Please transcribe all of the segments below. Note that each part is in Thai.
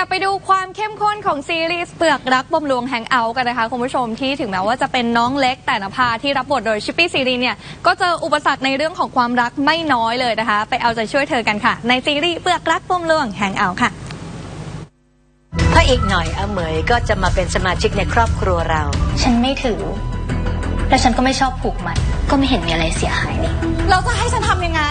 อย่าไปดูความเข้มข้นของซีรีส์เปลือกรักบำรุงแฮงเอาท์กันนะคะคุณผู้ชมที่ถึงแม้ว่าจะเป็นน้องเล็กแต่นภาที่รับบทโดยชิปปี้ซีรีส์เนี่ยก็เจออุปสรรคในเรื่องของความรักไม่น้อยเลยนะคะ ไปเอาใจช่วยเธอกันค่ะ ในซีรีส์เปลือกรักบำรุงแฮงเอาท์ค่ะถ้าอีกหน่อยอาเหมยก็จะมาเป็นสมาชิกในครอบครัวเรา ฉันไม่ถือ และฉันก็ไม่ชอบผูกมัดก็ไม่เห็นมีอะไรเสียหายนี่เราจะให้ฉันทำยังไง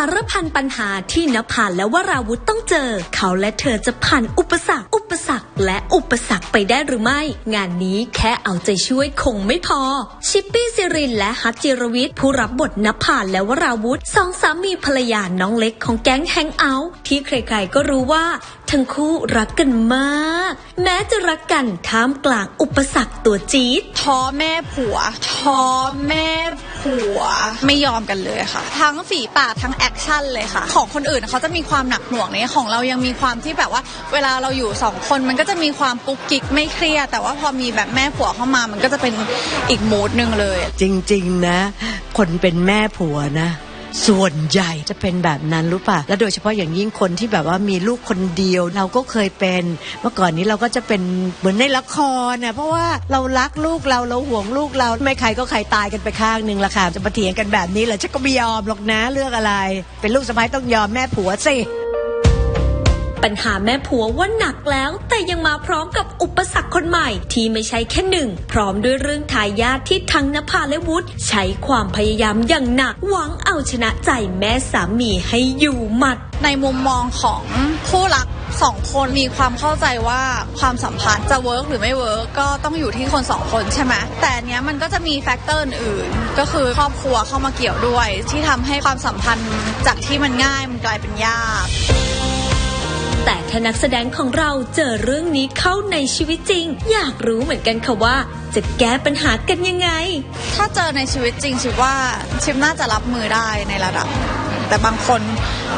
ารพันปัญหาที่นภาและวราวุธต้องเจอ เขาและเธอจะผ่านอุปสรรค อุปสรรค และอุปสรรคไปได้หรือไม่ งานนี้แค่เอาใจช่วยคงไม่พอ ชิปปี้ซิรินและฮัจจิรวิทย์ผู้รับบทนภาและวราวุธสองสามีภรรยาน้องเล็กของแก๊งแฮงเอาท์ที่ใครๆก็รู้ว่าทั้งคู่รักกันมาก แม้จะรักกันท่ามกลางอุปสรรคตัวจี๊ดท้อแม่ผัวท้อแม่ผ วไม่ยอมกันเลยค่ะ ทั้งฝีปากทั้งแอคชั่นเลยค่ะ ของคนอื่นเขาจะมีความหนักหน่วงนี้ของเรายังมีความที่แบบว่า เวลาเราอยู่สองคนมันก็จะมีความกุ๊กกิ๊กไม่เครียดแต่ว่าพอมีแบบแม่ผัวเข้ามามันก็จะเป็นอีกมูดหนึ่งเลย จริง ๆ นะ คนเป็นแม่ผัวนะ ส่วนใหญ่จะเป็นแบบนั้นรู้ป่ะ และโดยเฉพาะอย่างยิ่งคนที่แบบว่ามีลูกคนเดียว เราก็เคยเป็น เมื่อก่อนนี้เราก็จะเป็นเหมือนในละครนะเพราะว่าเรารักลูกเราเราห่วงลูกเราไม่ใครก็ใครตายกันไปข้างหนึ่งละค่ะจะมาเถียงกันแบบนี้เหรอฉันก็ไม่ยอมหรอกนะเรื่องอะไร เป็นลูกสะใภ้ต้องยอมแม่ผัวสิ ปัญหาแม่ผัวว่าหนักแล้ว แต่ยังมาพร้อมกับอุปสรรคคนใหม่ ที่ไม่ใช่แค่หนึ่ง พร้อมด้วยเรื่องทายาทที่ทั้งนภาและวุฒิใช้ความพยายามอย่างหนัก หวังเอาชนะใจแม่สามีให้อยู่หมัด ในมุมมองของคู่รักสองคนมีความเข้าใจว่าความสัมพันธ์จะเวิร์กหรือไม่เวิร์กก็ต้องอยู่ที่คนสองคนใช่ไหมแต่เนี้ยมันก็จะมีแฟกเตอร์อื่นก็คือครอบครัวเข้ามาเกี่ยวด้วย ที่ทำให้ความสัมพันธ์จากที่มันง่ายมันกลายเป็นยาก แต่ถ้านักแสดงของเราเจอเรื่องนี้เข้าในชีวิตจริง อยากรู้เหมือนกันค่ะว่า จะแก้ปัญหากันยังไง ถ้าเจอในชีวิตจริงชิว่าชิมน่าจะรับมือได้ในระดับ แต่บางคน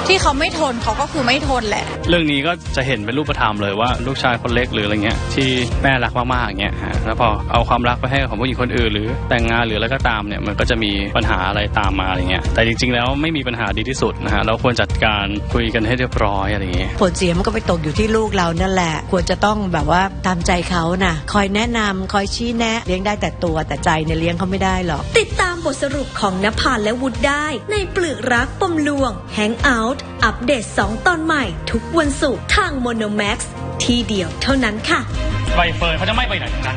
ที่เขาไม่ทนเขาก็คือไม่ทนแหละ เรื่องนี้ก็จะเห็นเป็นรูปธรรมเลยว่าลูกชายคนเล็กหรืออะไรเงี้ยที่แม่รักมากๆอย่างเงี้ยฮะแล้วพอเอาความรักไปให้ของผู้หญิงคนอื่นหรือแต่งงานหรืออะไรก็ตามเนี่ยมันก็จะมีปัญหาอะไรตามมาอะไรเงี้ยแต่จริง ๆ แล้วไม่มีปัญหาดีที่สุดนะฮะเราควรจัดการคุยกันให้เรียบร้อยอะไรเงี้ยผลเสียมันก็ไปตกอยู่ที่ลูกเรานั่นแหละ ควรจะต้องแบบว่าตามใจเขานะคอยแนะนำคอยชี้แนะเลี้ยงได้แต่ตัวแต่ใจเนี่ยเลี้ยงเขาไม่ได้หรอกติดตามบทสรุปของนภาและวุฒิได้ ในเปลือกรักปมลวง Out อัปเดต 2 ตอนใหม่ ทุกวันศุกร์ทาง Monomax ที่เดียวเท่านั้นค่ะ ใบเฟิร์นเขาจะไม่ไปไหนทั้งนั้น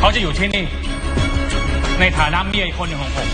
เขาจะอยู่ที่นี่ ในฐานะเมียอีกคนหนึ่งของผม